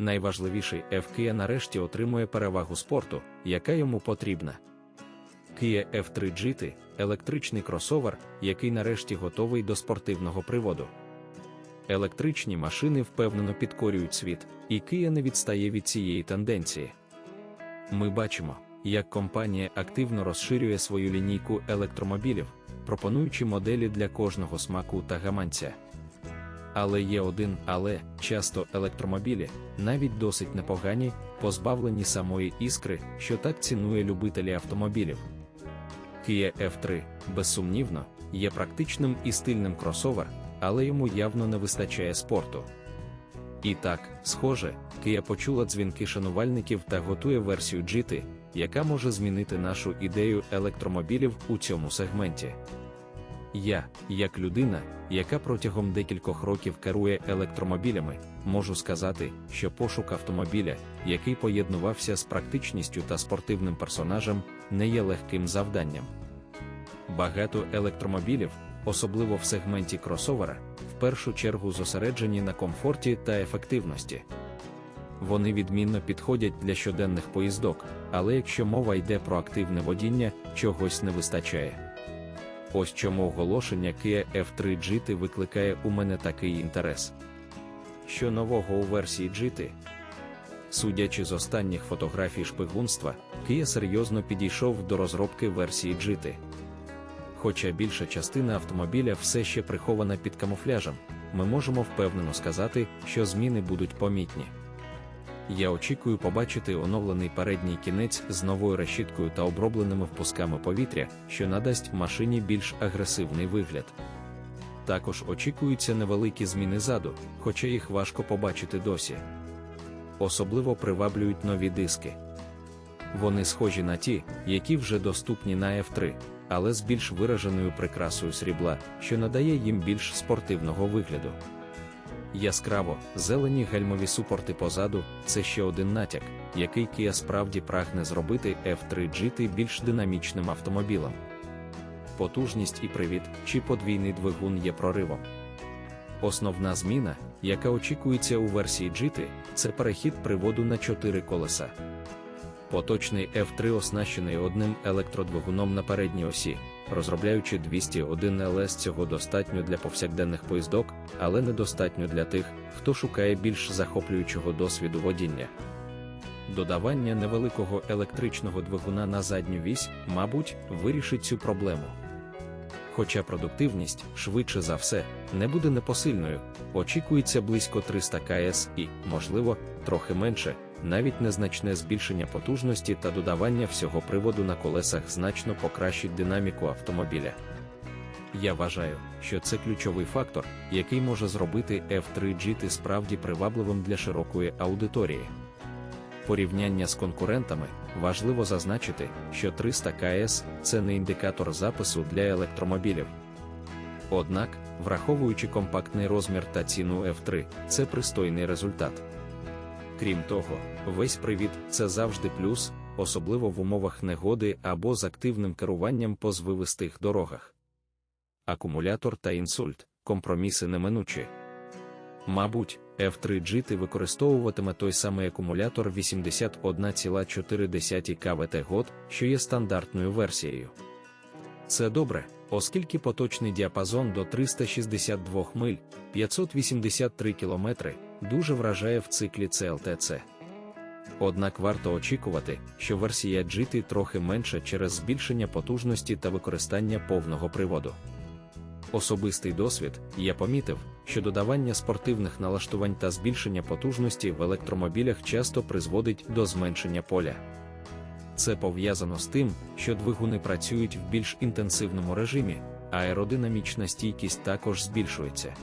найважливіший F-Kia нарешті отримує перевагу спорту, яка йому потрібна. Kia F3 GT – електричний кросовер, який нарешті готовий до спортивного приводу. Електричні машини впевнено підкорюють світ, і Kia не відстає від цієї тенденції. Ми бачимо, як компанія активно розширює свою лінійку електромобілів, пропонуючи моделі для кожного смаку та гаманця. Але є один, але часто електромобілі, навіть досить непогані, позбавлені самої іскри, що так цінує любителі автомобілів. Kia F3, безсумнівно, є практичним і стильним кросовер, але йому явно не вистачає спорту. І так, схоже, Kia почула дзвінки шанувальників та готує версію GT, яка може змінити нашу ідею електромобілів у цьому сегменті. Я, як людина, яка протягом декількох років керує електромобілями, можу сказати, що пошук автомобіля, який поєднувався з практичністю та спортивним персонажем, не є легким завданням. Багато електромобілів, особливо в сегменті кросовера, в першу чергу зосереджені на комфорті та ефективності. Вони відмінно підходять для щоденних поїздок, але якщо мова йде про активне водіння, чогось не вистачає. Ось чому оголошення Kia F3 GT викликає у мене такий інтерес. Що нового у версії GT? Судячи з останніх фотографій шпигунства, Kia серйозно підійшов до розробки версії GT. Хоча більша частина автомобіля все ще прихована під камуфляжем, ми можемо впевнено сказати, що зміни будуть помітні. Я очікую побачити оновлений передній кінець з новою решіткою та обробленими впусками повітря, що надасть машині більш агресивний вигляд. Також очікуються невеликі зміни заду, хоча їх важко побачити досі. Особливо приваблюють нові диски. Вони схожі на ті, які вже доступні на F3, але з більш вираженою прикрасою срібла, що надає їм більш спортивного вигляду. Яскраво, зелені гальмові супорти позаду це ще один натяк, який Kia справді прагне зробити F3 GT більш динамічним автомобілем. Потужність і привід чи подвійний двигун є проривом. Основна зміна, яка очікується у версії GT, це перехід приводу на 4 колеса. Поточний F3 оснащений одним електродвигуном на передній осі, розробляючи 201 ЛС цього достатньо для повсякденних поїздок, але недостатньо для тих, хто шукає більш захоплюючого досвіду водіння. Додавання невеликого електричного двигуна на задню вісь, мабуть, вирішить цю проблему. Хоча продуктивність, швидше за все, не буде непосильною, очікується близько 300 КС і, можливо, трохи менше, навіть незначне збільшення потужності та додавання всього приводу на колесах значно покращить динаміку автомобіля. Я вважаю, що це ключовий фактор, який може зробити F3 GT справді привабливим для широкої аудиторії. Порівняння з конкурентами важливо зазначити, що 300 КС це не індикатор запису для електромобілів. Однак, враховуючи компактний розмір та ціну F3, це пристойний результат. Крім того, весь привід це завжди плюс, особливо в умовах негоди або з активним керуванням по звивистих дорогах. Акумулятор та інсульт компроміси неминучі. Мабуть, F3 GT використовуватиме той самий акумулятор 81,4 кВт год, що є стандартною версією. Це добре, оскільки поточний діапазон до 362 миль 583 км дуже вражає в циклі CLTC. Однак варто очікувати, що версія GT трохи менша через збільшення потужності та використання повного приводу. Особистий досвід, я помітив, що додавання спортивних налаштувань та збільшення потужності в електромобілях часто призводить до зменшення поля. Це пов'язано з тим, що двигуни працюють в більш інтенсивному режимі, а аеродинамічна стійкість також збільшується.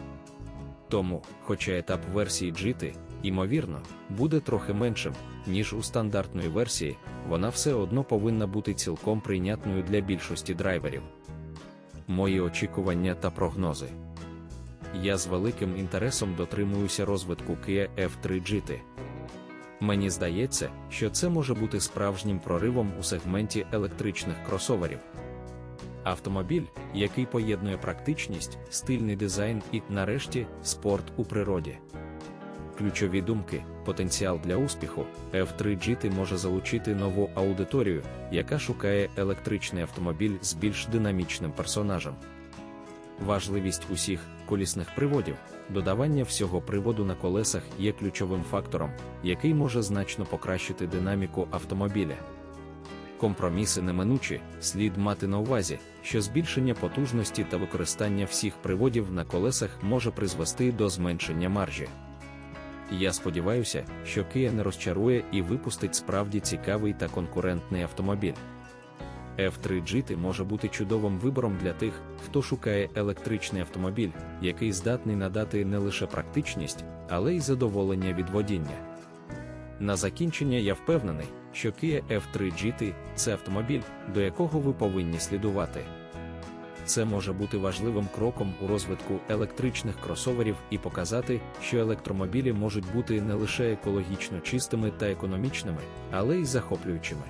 Тому, хоча етап версії GT, ймовірно, буде трохи меншим, ніж у стандартної версії, вона все одно повинна бути цілком прийнятною для більшості драйверів. Мої очікування та прогнози. Я з великим інтересом дотримуюся розвитку Kia F3 GT. Мені здається, що це може бути справжнім проривом у сегменті електричних кросоверів. Автомобіль, який поєднує практичність, стильний дизайн і, нарешті, спорт у природі. Ключові думки потенціал для успіху, F3 GT може залучити нову аудиторію, яка шукає електричний автомобіль з більш динамічним персонажем. Важливість усіх колісних приводів, додавання всього приводу на колесах є ключовим фактором, який може значно покращити динаміку автомобіля. Компроміси неминучі, слід мати на увазі, що збільшення потужності та використання всіх приводів на колесах може призвести до зменшення маржі. Я сподіваюся, що Kia не розчарує і випустить справді цікавий та конкурентний автомобіль. F3 GT може бути чудовим вибором для тих, хто шукає електричний автомобіль, який здатний надати не лише практичність, але й задоволення від водіння. На закінчення я впевнений, що Kia F3 GT – це автомобіль, до якого ви повинні слідувати. Це може бути важливим кроком у розвитку електричних кросоверів і показати, що електромобілі можуть бути не лише екологічно чистими та економічними, але й захоплюючими.